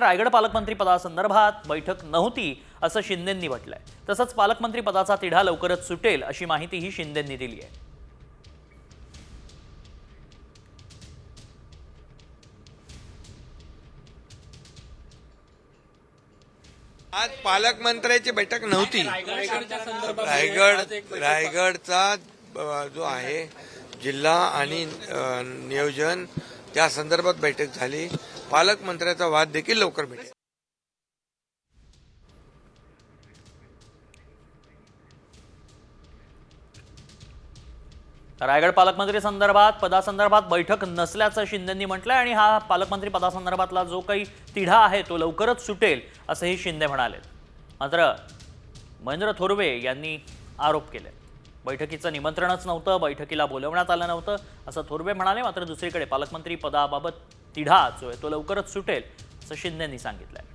रायगड पालकमंत्री पदासंदर्भात बैठक नव्हती असं शिंदेंनी म्हटलंय. तसंच पालकमंत्री पदाचा तिढा लवकरच सुटेल अशी माहितीही शिंदेंनी दिली आहे. आज पालकमंत्र्याची बैठक नव्हती. रायगड रायगडचा जो आहे जिल्हा आणि नियोजन त्या संदर्भात बैठक झाली. पालकमंत्र्याचा वाद देखील लवकर भेटेल रायगड पालकमंत्री संदर्भात पदासंदर्भात बैठक नसल्याचं शिंदेंनी म्हटलंय आणि हा पालकमंत्री पदासंदर्भातला जो काही तिढा आहे तो लवकरच सुटेल असंही शिंदे म्हणाले. मात्र महेंद्र थोरवे यांनी आरोप केले. बैठकीचं निमंत्रणच नव्हतं बैठकीला बोलवण्यात आलं नव्हतं असं थोरवे म्हणाले. मात्र दुसरीकडे पालकमंत्री पदाबाबत तिढा जो आहे तो लवकरच सुटेल असं शिंदेंनी आहे